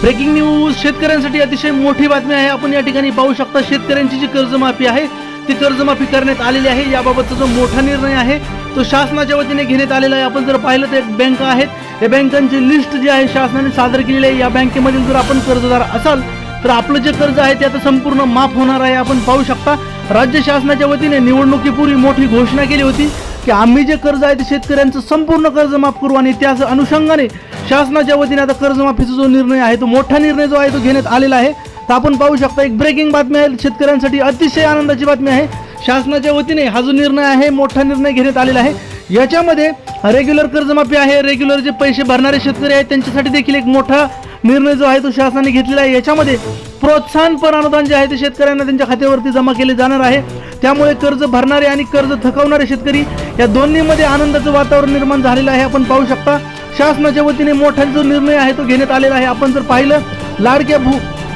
Breaking news शेतकऱ्यांसाठी अतिशय मोठी बातमी आहे. आपण या ठिकाणी पाहू शकता शेतकऱ्यांची जी कर्जमाफी आहे ती कर्जमाफी करण्यात आलेली आहे. याबाबतचा जो मोठा निर्णय आहे तो शासनाच्या वतीने घेण्यात आलेला आहे. आपण जर पाहिलं तर एक बँका आहेत. या बँकांची लिस्ट जी आहे शासनाने सादर केलेली आहे. या बँकेमधील जर आपण कर्जदार असाल तर आपलं जे कर्ज आहे ते आता संपूर्ण माफ होणार आहे. आपण पाहू शकता राज्य शासनाच्या वतीने निवडणुकीपूर्वी मोठी घोषणा केली होती. की आम्ही जे कर्ज आहे ते शेतकऱ्यांचं संपूर्ण कर्ज माफ करू आणि त्याच अनुषंगाने शासनाच्या वतीने आता कर्जमाफीचा जो निर्णय आहे तो मोठा निर्णय जो आहे तो घेण्यात आलेला आहे. तर आपण पाहू शकता एक ब्रेकिंग बातमी आहे शेतकऱ्यांसाठी अतिशय आनंदाची बातमी आहे. शासनाच्या वतीने हा जो निर्णय आहे मोठा निर्णय घेण्यात आलेला आहे. याच्यामध्ये रेग्युलर कर्जमाफी आहे रेग्युलर जे पैसे भरणारे शेतकरी आहेत त्यांच्यासाठी देखील एक मोठा निर्णय जो आहे तो शासनाने घेतलेला आहे. याच्यामध्ये प्रोत्साहनपर अनुदान जे आहे ते शेतकऱ्यांना त्यांच्या खात्यावरती जमा केले जाणार आहे. त्यामुळे कर्ज भरणारे आणि कर्ज थकवणारे शेतकरी या दोन्हीमध्ये आनंदाचं वातावरण निर्माण झालेलं आहे. आपण पाहू शकता शासनाच्या वतीने मोठा जो निर्णय आहे तो घेण्यात आलेला आहे. आपण जर पाहिलं लाडक्या भू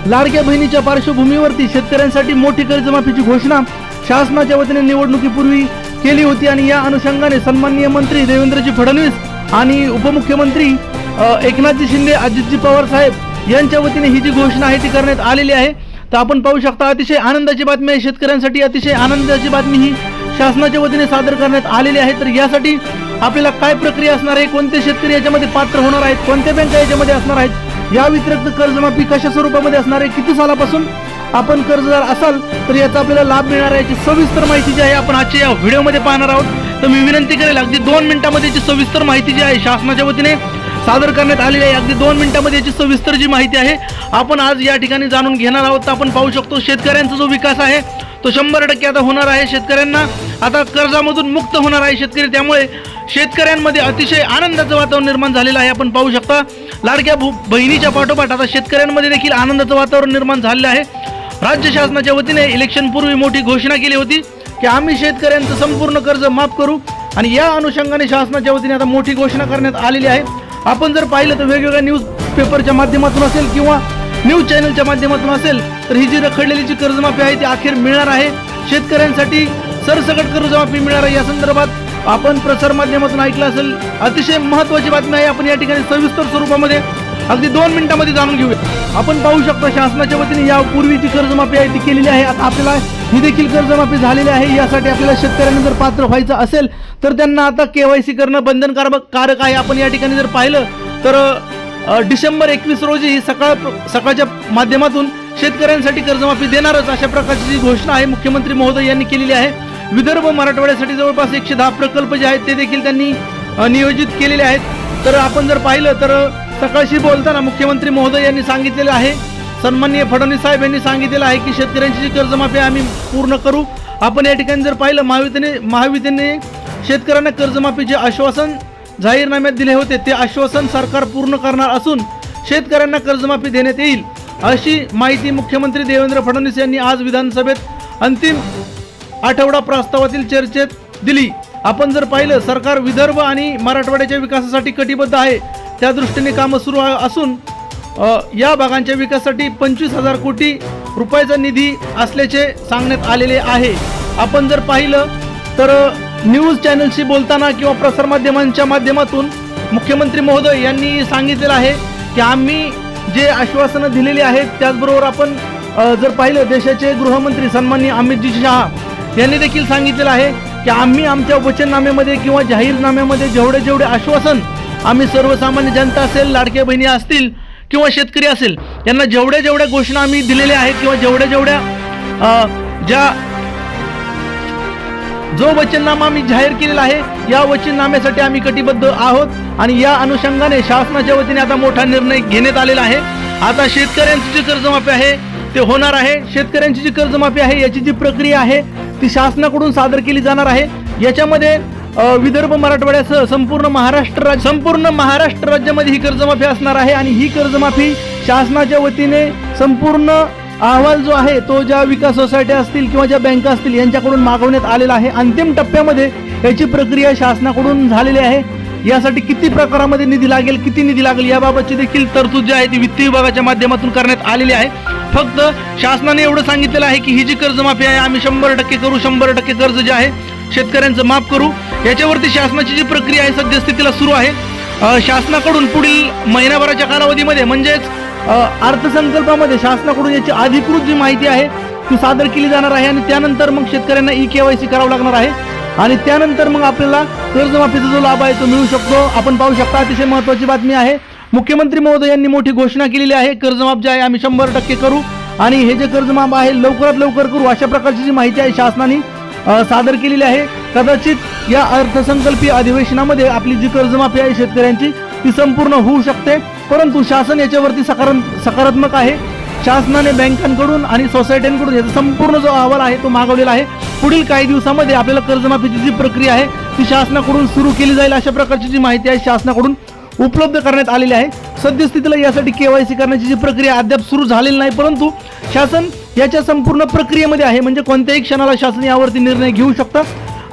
लाडक्या बहिणीच्या पार्श्वभूमीवरती शेतकऱ्यांसाठी मोठी कर्जमाफीची घोषणा शासनाच्या वतीने निवडणुकीपूर्वी केली होती आणि या अनुषंगाने सन्माननीय मंत्री देवेंद्रजी फडणवीस आणि उपमुख्यमंत्री एकनाथजी शिंदे अजितजी पवार साहेब यांच्या वतीने ही जी घोषणा आहे ती करण्यात आलेली आहे. तर आपण पाहू शकता अतिशय आनंदाची बातमी आहे. शेतकऱ्यांसाठी अतिशय आनंदाची बातमी ही शासनाच्या वतीने सादर करण्यात आलेली आहे. तर यासाठी आपल्याला काय प्रक्रिया असणार आहे? कोणते शेतकरी याच्यामध्ये पात्र होणार आहेत? कोणत्या बँका याच्यामध्ये असणार आहेत? या व्यतिरिक्त कर्जमाफी कशा स्वरूपामध्ये असणार आहे? किती सालापासून आपण कर्जदार असाल तर याचा आपल्याला लाभ मिळणार आहे याची सविस्तर माहिती जी आहे आपण आजच्या या व्हिडिओमध्ये पाहणार आहोत. तर मी विनंती करेल अगदी दोन मिनिटामध्ये याची सविस्तर माहिती जी आहे शासनाच्या वतीने सादर करण्यात आलेली आहे. अगदी दोन मिनिटांमध्ये याची सविस्तर जी माहिती आहे आपण आज या ठिकाणी जाणून घेणार आहोत. तर आपण पाहू शकतो शेतकऱ्यांचा जो विकास आहे तो शंभर टक्के आता होणार आहे. शेतकऱ्यांना आता कर्जामधून मुक्त होणार आहे शेतकरी. त्यामुळे शेतकऱ्यांमध्ये अतिशय आनंदाचं वातावरण निर्माण झालेलं आहे. आपण पाहू शकता लाडक्या बहिणीच्या पाठोपाठ आता शेतकऱ्यांमध्ये देखील आनंदाचं वातावरण निर्माण झालेलं आहे. राज्य शासनाच्या वतीने इलेक्शनपूर्वी मोठी घोषणा केली होती की आम्ही शेतकऱ्यांचं संपूर्ण कर्ज माफ करू. आणि या अनुषंगाने शासनाच्या वतीने आता मोठी घोषणा करण्यात आलेली आहे. आपण जर पाहिलं तर वेगवेगळ्या न्यूज पेपरच्या माध्यमातून असेल किंवा न्यूज चॅनलच्या माध्यमातून असेल तर ही जी रखडलेली जी कर्जमाफी आहे ती अखेर मिळणार आहे. शेतकऱ्यांसाठी सरसकट कर्जमाफी मिळणार आहे. या संदर्भात आपण प्रसार माध्यमातून ऐकलं असेल अतिशय महत्त्वाची बातमी आहे. आपण या ठिकाणी सविस्तर स्वरूपामध्ये अगदी दोन मिनिटांमध्ये जाणून घेऊया. आपण पाहू शकतो शासनाच्या वतीने यापूर्वी जी कर्जमाफी आहे ती केलेली आहे. आता आपल्याला ही देखील कर्जमाफी झालेली आहे. यासाठी आपल्याला शेतकऱ्यांना जर पात्र व्हायचं असेल तर त्यांना आता केवायसी करणं बंधनकारक कारक आहे. आपण या ठिकाणी जर पाहिलं तर डिसेंबर एकवीस रोजी ही सकाळ सकाळच्या माध्यमातून शेतकऱ्यांसाठी कर्जमाफी देणारच अशा प्रकारची जी घोषणा आहे मुख्यमंत्री महोदय यांनी केलेली आहे. विदर्भ मराठवाड्यासाठी जवळपास एकशे दहा प्रकल्प जे आहेत ते देखील त्यांनी नियोजित केलेले आहेत. तर आपण जर पाहिलं तर सकाळशी बोलताना मुख्यमंत्री महोदय यांनी सांगितलेलं आहे सन्माननीय फडणवीस साहेब यांनी सांगितलेलं आहे की शेतकऱ्यांची जी कर्जमाफी आम्ही पूर्ण करू. आपण या ठिकाणी जर पाहिलं महावितने महावितने शेतकऱ्यांना कर्जमाफीचे आश्वासन जाहीरनाम्यात दिले होते. ते आश्वासन सरकार पूर्ण करणार असून शेतकऱ्यांना कर्जमाफी देण्यात येईल अशी माहिती मुख्यमंत्री देवेंद्र फडणवीस यांनी आज विधानसभेत अंतिम आठवडा प्रस्तावातील चर्चेत दिली. आपण जर पाहिलं सरकार विदर्भ आणि मराठवाड्याच्या विकासासाठी कटिबद्ध आहे. त्या दृष्टीने कामं सुरू असून या भागांच्या विकासासाठी पंचवीस हजार कोटी रुपयाचा निधी असल्याचे सांगण्यात आलेले आहे. आपण जर पाहिलं तर न्यूज चॅनलशी बोलताना किंवा प्रसारमाध्यमांच्या माध्यमातून मुख्यमंत्री महोदय यांनी सांगितलेलं आहे की आम्ही जे आश्वासनं दिलेली आहेत त्याचबरोबर आपण जर पाहिलं देशाचे गृहमंत्री सन्माननीय अमितजी शहा यांनी देखील सांगितलेलं आहे की आम्ही आमच्या वचननाम्यामध्ये किंवा जाहीरनाम्यामध्ये जेवढे जेवढे आश्वासन आम्ही सर्वसामान्य जनता असेल लाडक्या बहिणी असतील किंवा शेतकरी असेल यांना जेवढ्या जेवढ्या घोषणा आम्ही दिलेल्या आहेत किंवा जेवढ्या जेवढ्या ज्या जो वचननामा आम्ही जाहीर केलेला आहे या वचननाम्यासाठी आम्ही कटिबद्ध आहोत आणि या अनुषंगाने शासनाच्या वतीने आता मोठा निर्णय घेण्यात आलेला आहे. आता शेतकऱ्यांची जी कर्जमाफी आहे ते होणार आहे. शेतकऱ्यांची जी कर्जमाफी आहे याची जी प्रक्रिया आहे ती शासनाकडून सादर केली जाणार आहे. याच्यामध्ये विदर्भ मराठवाड्यासह संपूर्ण महाराष्ट्र राज्य संपूर्ण महाराष्ट्र राज्यामध्ये ही कर्जमाफी असणार आहे आणि ही कर्जमाफी शासनाच्या वतीने संपूर्ण अहवाल जो आहे तो ज्या विकास सोसायट्या असतील किंवा ज्या बँका असतील यांच्याकडून मागवण्यात आलेला आहे. अंतिम टप्प्यामध्ये याची प्रक्रिया शासनाकडून झालेली आहे. यासाठी किती प्रकारामध्ये निधी लागेल किती निधी लागेल याबाबतची देखील तरतूद जी आहे ती वित्त विभागाच्या माध्यमातून करण्यात आलेली आहे. फक्त शासनाने एवढं सांगितलेलं आहे की ही जी कर्जमाफी आहे आम्ही शंभर टक्के करू शंभर टक्के कर्ज जे आहे शेतकऱ्यांचं माफ करू. याच्यावरती शासनाची जी प्रक्रिया आहे सद्यस्थितीला सुरू आहे. शासनाकडून पुढील महिनाभराच्या कालावधीमध्ये म्हणजेच अर्थसंकल्पामध्ये शासनाकडून याची अधिकृत जी माहिती आहे ती सादर केली जाणार आहे आणि त्यानंतर मग शेतकऱ्यांना ई के वाय सी करावं लागणार आहे. आणि त्यानंतर मग आपल्याला कर्जमाफीचा जो लाभ आहे तो मिळू शकतो. आपण पाहू शकता अतिशय महत्त्वाची बातमी आहे. मुख्यमंत्री महोदय यांनी मोठी घोषणा केलेली आहे. कर्जमाफ जे आहे आम्ही शंभर टक्के करू. आणि हे जे कर्जमाफ आहे लवकरात लवकर करू अशा प्रकारची जी माहिती आहे शासनाने सादर केलेली आहे. कदाचित या अर्थसंकल्पीय अधिवेशनामध्ये आपली जी कर्जमाफी आहे शेतकऱ्यांची ती संपूर्ण होऊ शकते. परंतु शासन याच्यावरती सकार सकारात्मक आहे. शासनाने बँकांकडून आणि सोसायट्यांकडून याचा संपूर्ण जो अहवाल आहे तो मागवलेला आहे. पुढील काही दिवसामध्ये आपल्याला कर्जमाफीची जी प्रक्रिया आहे ती शासनाकडून सुरू केली जाईल अशा प्रकारची जी माहिती आहे शासनाकडून. उपलब्ध करण्यात आलेली आहे. सद्यस्थितीला यासाठी केवायसी करण्याची जी प्रक्रिया अद्याप सुरू झालेली नाही परंतु शासन याच्या संपूर्ण प्रक्रियेमध्ये आहे. म्हणजे कोणत्याही क्षणाला शासन यावरती निर्णय घेऊ शकतं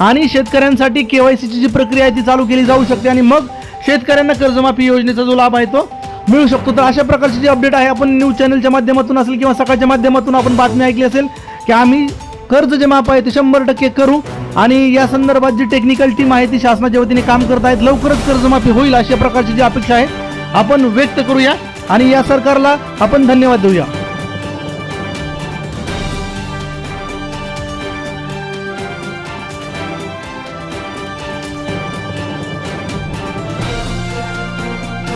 आणि शेतकऱ्यांसाठी केवायसीची जी प्रक्रिया आहे ती चालू केली जाऊ शकते आणि मग शेतकऱ्यांना कर्जमाफी योजनेचा जो लाभ आहे तो मिळू शकतो. तर अशा प्रकारची जी अपडेट आहे आपण न्यूज चॅनलच्या माध्यमातून असेल किंवा सकाळच्या माध्यमातून आपण बातमी ऐकली असेल की आम्ही कर्ज जे माफ आहे ते शंभर टक्के करू. आणि या संदर्भात जी टेक्निकल टीम आहे ती शासनाच्या वतीने काम करत आहेत. लवकरच कर्जमाफी होईल अशा प्रकारची जी अपेक्षा आहे आपण व्यक्त करूया. आणि या सरकारला आपण धन्यवाद देऊया.